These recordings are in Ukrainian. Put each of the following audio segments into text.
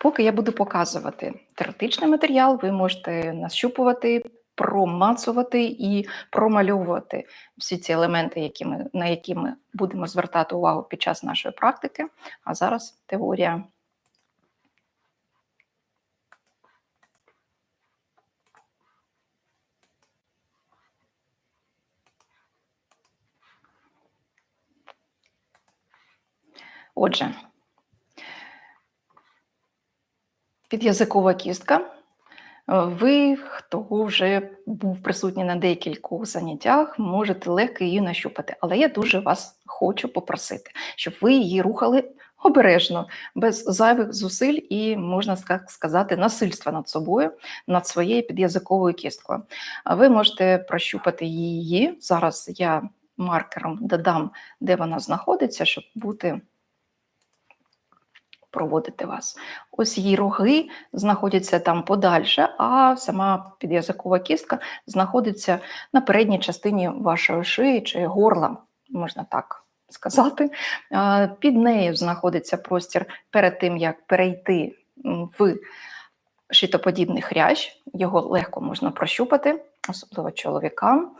Поки я буду показувати теоретичний матеріал, ви можете нащупувати, промацувати і промальовувати всі ці елементи, які ми, на які ми будемо звертати увагу під час нашої практики. А зараз теорія. Отже, під'язикова кістка. Е, Ви, хто вже був присутній на декількох заняттях, можете легко її нащупати. Але я дуже вас хочу попросити, щоб ви її рухали обережно, без зайвих зусиль і, можна ска- сказати, насильства над собою, над своєю під'язиковою кісткою. Ви можете прощупати її. Зараз я маркером додам, де вона знаходиться, щоб бути проводити вас. Ось її роги знаходяться там подальше, а сама під'язикова кістка знаходиться на передній частині вашої шиї чи горла, можна так сказати. Під нею знаходиться простір перед тим, як перейти в шитоподібний хрящ, його легко можна прощупати, особливо чоловікам,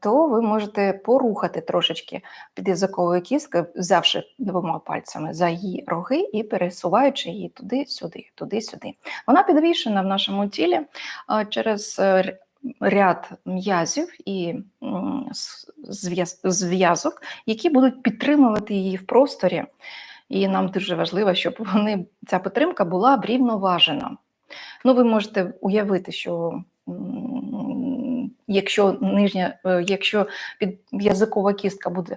то ви можете порухати трошечки під'язиковою кісткою, взявши двома пальцями за її роги і пересуваючи її туди-сюди, туди-сюди. Вона підвішена в нашому тілі через е, ряд м'язів і зв'язок, які будуть підтримувати її в просторі. І нам дуже важливо, щоб вони, ця підтримка була врівноважена. Ну, ви можете уявити, що якщо нижня, е, якщо під'язикова кістка буде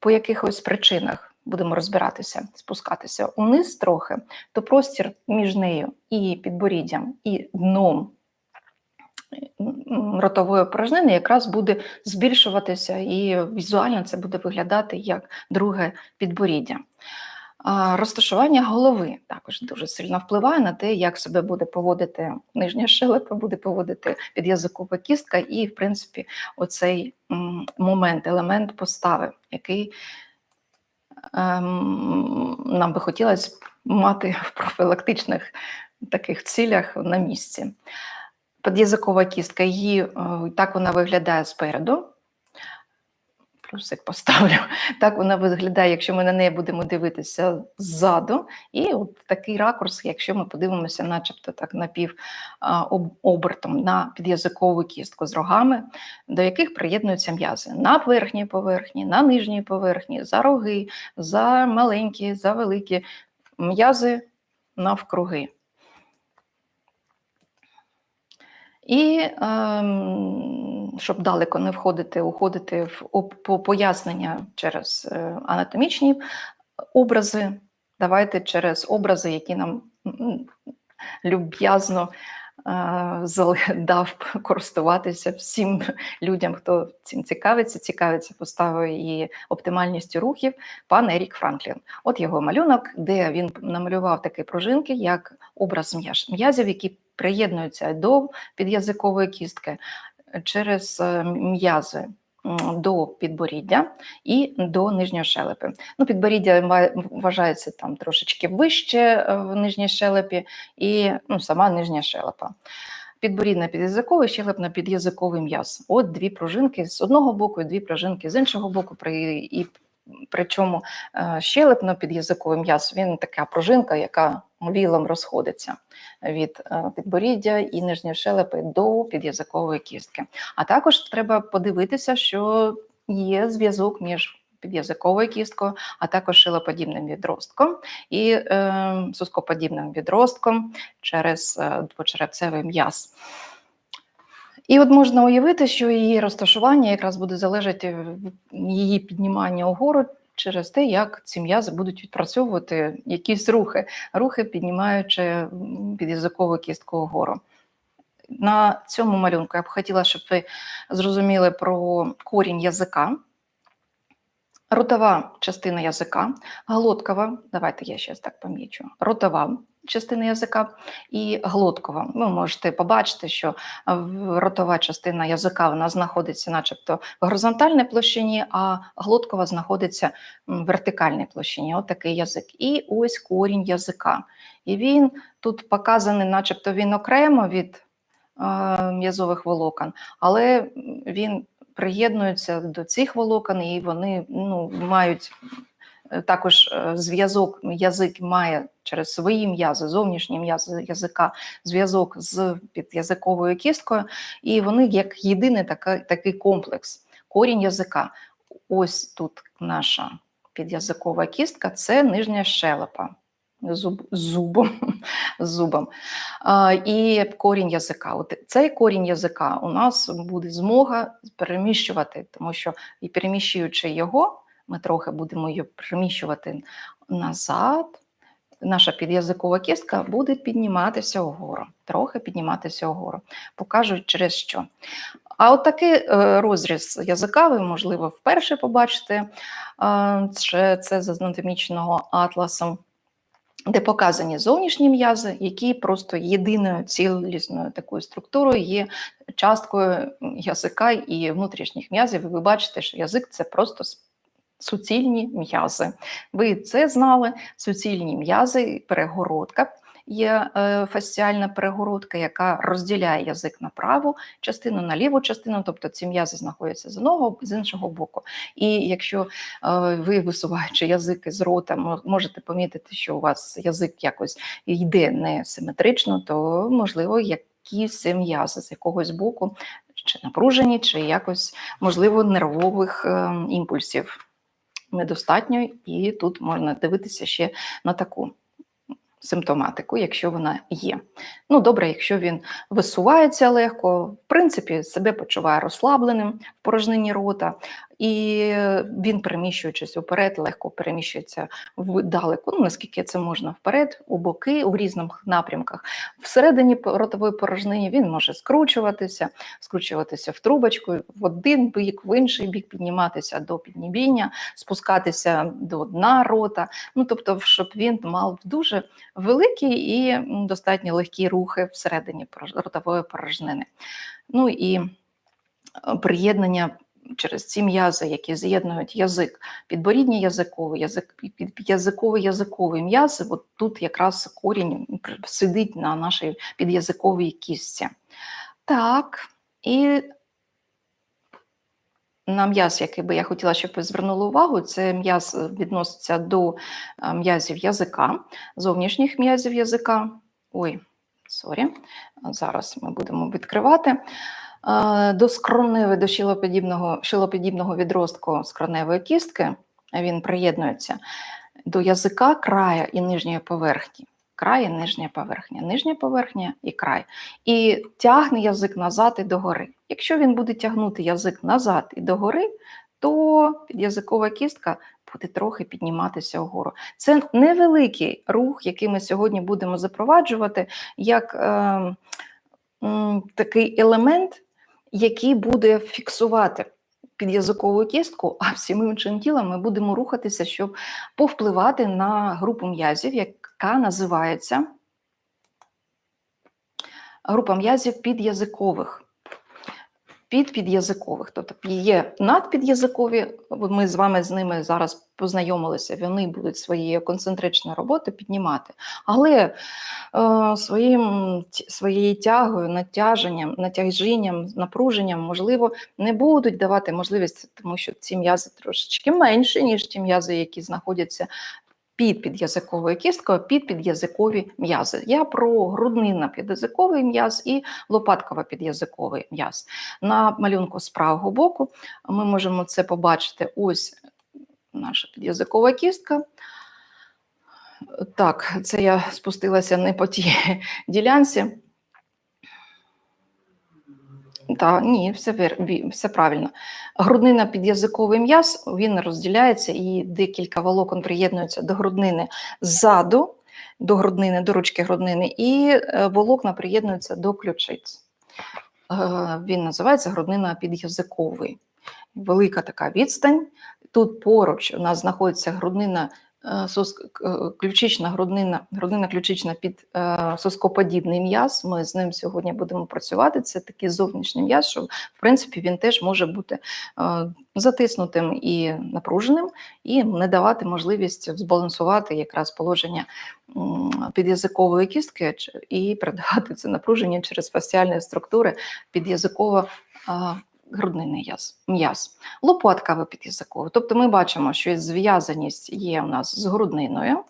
по якихось причинах, будемо розбиратися, спускатися униз трохи, то простір між нею і підборіддям, і дном ротової порожнини якраз буде збільшуватися, і візуально це буде виглядати як друге підборіддя. Розташування голови також дуже сильно впливає на те, як себе буде поводити нижня щелепа, буде поводити під'язикова кістка, і, в принципі, оцей момент, елемент постави, який ем, нам би хотілося мати в профілактичних таких цілях на місці. Під'язикова кістка, її е, так вона виглядає спереду. Плюсик поставлю. Так вона виглядає, якщо ми на неї будемо дивитися ззаду. І от такий ракурс, якщо ми подивимося, начебто так напів обертом на під'язикову кістку з рогами, до яких приєднуються м'язи на верхній поверхні, на нижній поверхні, за роги, за маленькі, за великі м'язи навкруги. І ем, щоб далеко не входити, уходити в пояснення через е, анатомічні образи, давайте через образи, які нам люб'язно е, дав користуватися всім людям, хто цим цікавиться, цікавиться поставою і оптимальністю рухів, пан Ерік Франклін. От його малюнок, де він намалював такі пружинки, як образ м'язів, які приєднуються до під'язикової кістки через е, м'язи до підборіддя і до нижньої щелепи. Ну, підборіддя вважається там трошечки вище е, в нижній щелепі, і ну, сама нижня щелепа. Підборідна під'язиковий, щелепна під'язиковий м'яз. От дві пружинки з одного боку, і дві пружинки з іншого боку. При, і причому е, щелепно під'язиковий м'яз він така пружинка, яка вілом розходиться від е, підборіддя і нижньої щелепи до під'язикової кістки. А також треба подивитися, що є зв'язок між під'язиковою кісткою, а також шилоподібним відростком і е, сускоподібним відростком через е, двочерепцевий м'яз. І от можна уявити, що її розташування якраз буде залежати її піднімання угору через те, як ці м'язи будуть відпрацьовувати якісь рухи, рухи піднімаючи під під'язикову кістку вгору. На цьому малюнку я б хотіла, щоб ви зрозуміли про корінь язика, ротова частина язика, глоткова, давайте я ще так помічу, ротова частина язика і глоткова. Ви можете побачити, що ротова частина язика вона знаходиться, начебто, в горизонтальній площині, а глоткова знаходиться в вертикальній площині. От такий язик. І ось корінь язика. І він тут показаний, начебто він окремо від е, м'язових волокон, але він приєднується до цих волокон, і вони ну, мають е, також е, зв'язок. Язик має через свої м'язи, зовнішні м'язи язика, зв'язок з підязиковою кісткою, і вони як єдиний така, такий комплекс, корінь язика. Ось тут наша підязикова кістка це нижня щелепа. Зуб, зубом, зубом. А, і корінь язика. От цей корінь язика у нас буде змога переміщувати, тому що і переміщуючи його, ми трохи будемо її переміщувати назад. Наша підязикова кістка буде підніматися вгору, трохи підніматися вгору. Покажу через що. А от такий е, розріз язика ви, можливо, вперше побачите. Це, з анатомічного атласу, де показані зовнішні м'язи, які просто єдиною цілісною такою структурою є часткою язика і внутрішніх м'язів. Ви бачите, що язик це просто суцільні м'язи. Ви це знали, суцільні м'язи, перегородка. Є е, фасціальна перегородка, яка розділяє язик на праву частину, на ліву частину, тобто ці м'язи знаходяться з одного, з іншого боку. І якщо е, ви, висуваючи язик із рота, можете помітити, що у вас язик якось йде несиметрично, то можливо якісь м'язи з якогось боку чи напружені, чи якось можливо нервових е, імпульсів недостатньо, і тут можна дивитися ще на таку симптоматику, якщо вона є. Ну, добре, якщо він висувається легко, в принципі, себе почуває розслабленим в порожнині рота, і він, переміщуючись уперед, легко переміщується вдалеку, ну, наскільки це можна вперед, у боки, у різних напрямках. Всередині ротової порожнині він може скручуватися, скручуватися в трубочку, в один бік, в інший бік, підніматися до піднебіння, спускатися до дна рота. Ну, тобто, щоб він мав дуже великі і достатньо легкі рухи всередині ротової порожнини. Ну і е, приєднання через ці м'язи, які з'єднують язик, підборідній язиковий, язик, під- підязиковий язиковий м'язи, от тут якраз корінь сидить на нашій підязиковій кістці. Так, і на м'яз, який би я хотіла, щоб ви звернули увагу, це м'яз відноситься до е, м'язів язика, зовнішніх м'язів язика. Ой, сорі, зараз ми будемо відкривати. До скроневи, до шилоподібного, шилоподібного відростку скроневої кістки він приєднується до язика, края і нижньої поверхні. Край і нижня поверхня, нижня поверхня і край. І тягне язик назад і догори. Якщо він буде тягнути язик назад і догори, то підязикова кістка буде трохи підніматися вгору. Це невеликий рух, який ми сьогодні будемо запроваджувати, як е, м, такий елемент, який буде фіксувати підязикову кістку, а всім іншим тілом ми будемо рухатися, щоб повпливати на групу м'язів, яка називається група м'язів підязикових. Підпідязикових, тобто є надпідязикові, ми з вами з ними зараз познайомилися, вони будуть своєю концентричною роботою піднімати. Але е, своїм, своєю тягою, натяженням, натяжінням, напруженням, можливо, не будуть давати можливість, тому що ці м'язи трошечки менші, ніж ті м'язи, які знаходяться під підязиковою кісткою, під підязикові м'язи. Я про груднина підязиковий м'яз і лопаткова підязиковий м'яз. На малюнку з правого боку ми можемо це побачити. Ось наша підязикова кістка. Так, це я спустилася не по тій ділянці. Та ні, все, вір, все правильно. Груднина підязиковий м'яз він розділяється і декілька волокон приєднуються до груднини ззаду, до груднини, до ручки груднини, і е, волокна приєднуються до ключиць. Е, Він називається груднина підязиковий. Велика така відстань. Тут поруч у нас знаходиться груднина ключична груднина, груднина ключична під е, соскоподібний м'яз. Ми з ним сьогодні будемо працювати. Це такий зовнішній м'яз, що в принципі він теж може бути е, затиснутим і напруженим, і не давати можливість збалансувати якраз положення під'язикової кістки і передавати це напруження через фасціальні структури під'язиково а, грудний м'яз. Лопатково під'язиково. Тобто ми бачимо, що зв'язаність є у нас з грудниною.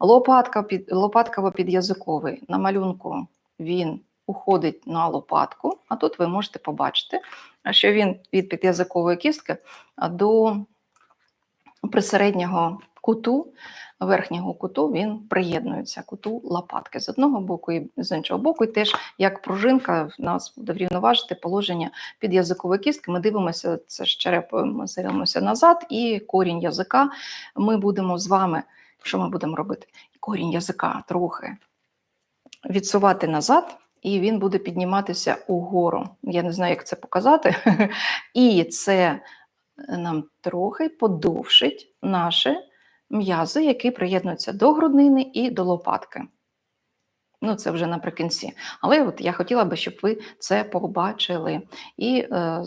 Лопатка під, лопатково-під'язиковий на малюнку він уходить на лопатку, а тут ви можете побачити, що він від під'язикової кістки до присереднього куту, верхнього куту, він приєднується куту лопатки з одного боку і з іншого боку. І теж як пружинка в нас буде врівноважити положення під язикової кістки. Ми дивимося це ж черепою, ми назад, і корінь язика. Ми будемо з вами. Що ми будемо робити? Корінь язика трохи відсувати назад, і він буде підніматися угору. Я не знаю, як це показати. І це нам трохи подовшить наші м'язи, які приєднуються до груднини і до лопатки. Ну, це вже наприкінці. Але от я хотіла би, щоб ви це побачили. І е,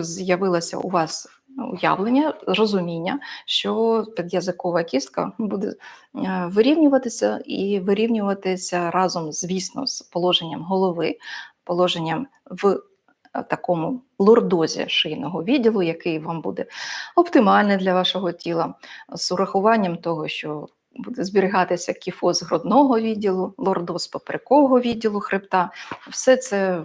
з'явилося у вас уявлення, розуміння, що під'язикова кістка буде е, вирівнюватися і вирівнюватися разом, звісно, з положенням голови, положенням в такому лордозі шийного відділу, який вам буде оптимальний для вашого тіла, з урахуванням того, що буде зберігатися кіфоз грудного відділу, лордоз поперекового відділу хребта. Все це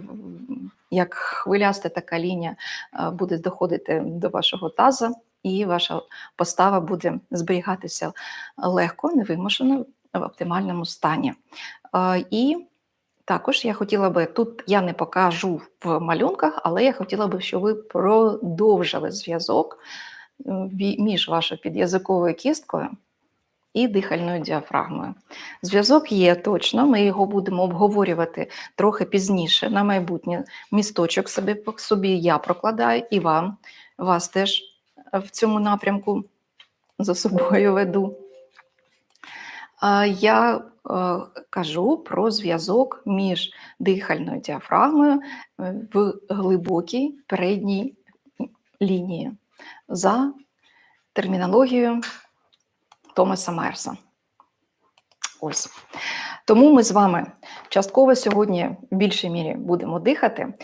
як хвиляста така лінія е, буде доходити до вашого таза, і ваша постава буде зберігатися легко, невимушено в оптимальному стані. Е, І також я хотіла би, тут я не покажу в малюнках, але я хотіла би, щоб ви продовжили зв'язок е, між вашою під'язиковою кісткою і дихальною діафрагмою. Зв'язок є точно, ми його будемо обговорювати трохи пізніше на майбутнє. Місточок собі, собі я прокладаю і вам, вас теж в цьому напрямку за собою веду. Я е, кажу про зв'язок між дихальною діафрагмою е, в глибокій передній лінії за термінологією Томаса Мерса. Ось. Тому ми з вами частково сьогодні в більшій мірі будемо дихати.